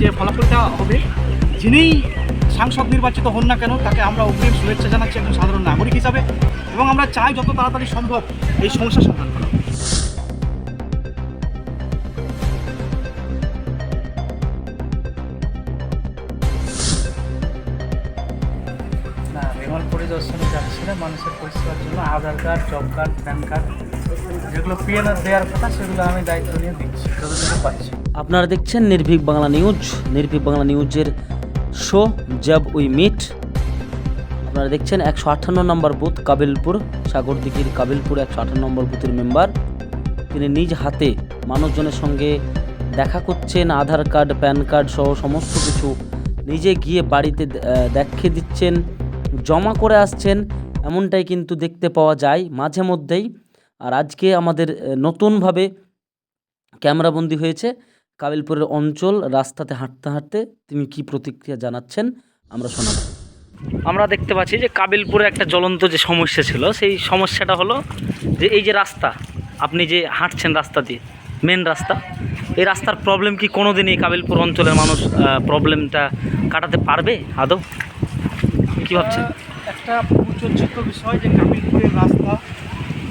যে ফলাফলটা হবে, যিনিই সাংসদ নির্বাচিত হন না কেন, তাকে আমরা অগ্রিম শুভেচ্ছা জানাচ্ছি একজন সাধারণ নাগরিক হিসাবে এবং আমরা চাই যত তাড়াতাড়ি সম্ভব এই সমস্যা সমাধান করা বিমান পরিদর্শনে যাচ্ছিলাম মানুষের পরিষেবার জন্য Aadhaar card job card PAN card যেগুলো পিএনআর দেওয়ার কথা, সেগুলো আমি দায়িত্ব নিয়ে দিচ্ছি, যতটুকু পাচ্ছি আপনারা দেখছেন নির্ভীক বাংলা নিউজ, নির্ভীক বাংলা নিউজের শো জব উই মিট আপনারা দেখছেন একশো আটান্ন নম্বর বুথ কাবিলপুর, সাগরদিঘির কাবিলপুর একশো আঠান্ন নম্বর বুথের মেম্বার তিনি নিজ হাতে মানুষজনের সঙ্গে দেখা করছেন, আধার কার্ড প্যান কার্ড সহ সমস্ত কিছু নিজে গিয়ে বাড়িতে দেখিয়ে দিচ্ছেন। জমা করে আসছেন, এমনটাই কিন্তু দেখতে পাওয়া যায় মাঝে মধ্যেই। আর আজকে আমাদের নতুনভাবে ক্যামেরাবন্দি হয়েছে কাবিলপুরের অঞ্চল, রাস্তাতে হাঁটতে হাঁটতে তিনি কি প্রতিক্রিয়া জানাচ্ছেন আমরা শোনাব। আমরা দেখতে পাচ্ছি যে কাবিলপুরে একটা জ্বলন্ত যে সমস্যা ছিল, সেই সমস্যাটা হলো যে এই যে রাস্তা, আপনি যে হাঁটছেন রাস্তা দিয়ে মেন রাস্তা, এই রাস্তার প্রবলেম কি কোনো দিনই কাবিলপুর অঞ্চলের মানুষ প্রবলেমটা কাটাতে পারবে আদৌ? কী ভাবছেন? একটা প্রচর্চিত বিষয় যে কামিলপুরের রাস্তা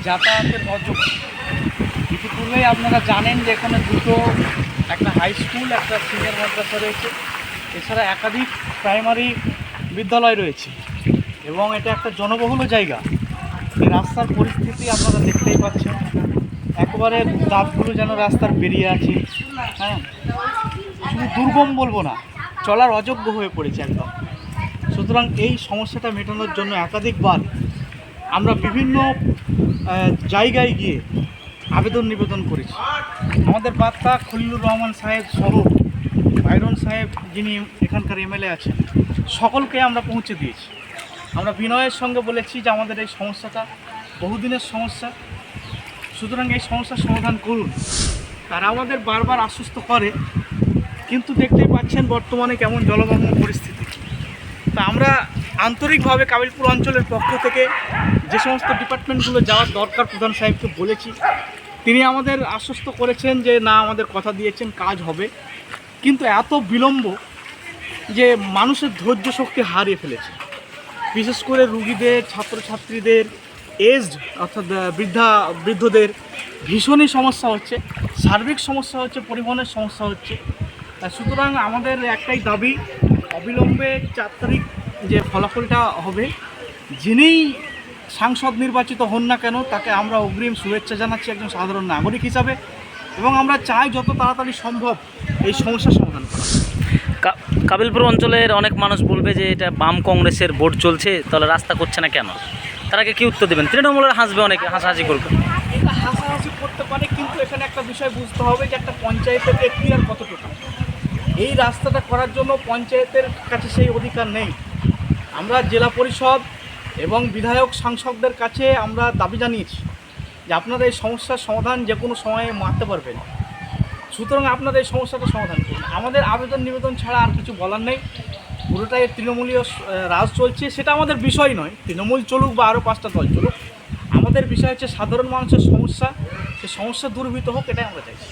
যাতায়াতের অযোগ্য। ইতিপূর্বেই আপনারা জানেন যে এখানে দুটো একটা হাই স্কুল একটা সিনিয়র মাদ্রাসা রয়েছে। এছাড়া একাধিক প্রাইমারি বিদ্যালয় রয়েছে। এবং এটা একটা জনবহুল জায়গা। এই রাস্তার পরিস্থিতি আপনারা দেখতেই পাচ্ছেন। একেবারে দাঁতগুলো যেন রাস্তার বেরিয়ে আছে। হ্যাঁ? শুধু দুর্গম বলব না চলার অযোগ্য হয়ে পড়েছে একদম। সুতরাং এই সমস্যাটা মেটানোর জন্য একাধিকবার আমরা বিভিন্ন জায়গায় গিয়ে আবেদন নিবেদন করেছি। আমাদের বার্তা খলিলুর রহমান সাহেব সহ বাইরন সাহেব যিনি এখানকার এমএলএ আছেন, সকলকে আমরা পৌঁছে দিয়েছি। আমরা বিনয়ের সঙ্গে বলেছি যে আমাদের এই সমস্যাটা বহুদিনের সমস্যা। সুতরাং এই সমস্যার সমাধান করুন। তারা আমাদের বারবার আশ্বস্ত করে, কিন্তু দেখতেই পাচ্ছেন বর্তমানে কেমন জলমগ্ন পরিস্থিতি। তা আমরা আন্তরিকভাবে কাবিলপুর অঞ্চলের পক্ষ থেকে যে সমস্ত ডিপার্টমেন্টগুলো যাওয়ার দরকার প্রধান সাহেবকে বলেছি, তিনি আমাদের আশ্বস্ত করেছেন যে না, আমাদের কথা দিয়েছেন, কাজ হবে। কিন্তু এত বিলম্ব যে মানুষের ধৈর্য শক্তি হারিয়ে ফেলেছে। বিশেষ করে রুগীদের, ছাত্রছাত্রীদের এজড অর্থাৎ বৃদ্ধা, বৃদ্ধদের ভীষণই সমস্যা হচ্ছে। সার্বিক সমস্যা হচ্ছে, পরিবহনের সমস্যা হচ্ছে। সুতরাং আমাদের একটাই দাবি অবিলম্বে চার তারিখ যে ফলাফলটা হবে যিনিই সাংসদ নির্বাচিত হন না কেন তাকে আমরা অগ্রিম শুভেচ্ছা জানাচ্ছি একজন সাধারণ নাগরিক হিসাবে এবং আমরা চাই যত তাড়াতাড়ি সম্ভব এই সমস্যার সমাধান করা। কাবিলপুর অঞ্চলের অনেক মানুষ বলবে যে এটা বাম কংগ্রেসের ভোট চলছে তাহলে রাস্তা করছে না কেন? তারাকে কি উত্তর দেবেন? তৃণমূলের হাসবে অনেকে হাসাহাসি করবে। এটা হাসাহাসি করতে পারে কিন্তু এখানে একটা বিষয় বুঝতে হবে যে একটা পঞ্চায়েতের এখতিয়ার কতটুকু। এই রাস্তাটা করার জন্য পঞ্চায়েতের কাছে সেই অধিকার নেই। আমরা জেলা পরিষদ এবং বিধায়ক সাংসদদের কাছে আমরা দাবি জানিয়েছি যে আপনারা এই সমস্যার সমাধান যে কোনো সময়ে মারতে পারবেন। সুতরাং আপনারা এই সমস্যাটা সমাধান করুন। আমাদের আবেদন নিবেদন ছাড়া আর কিছু বলার নেই। পুরোটাই তৃণমূলীয় রাজ চলছে। সেটা আমাদের বিষয় নয়। তৃণমূল চলুক বা আরও পাঁচটা দল চলুক। আমাদের বিষয় হচ্ছে সাধারণ মানুষের সমস্যা। সে সমস্যা দূরীভূত হোক, এটাই আমরা চাইছি।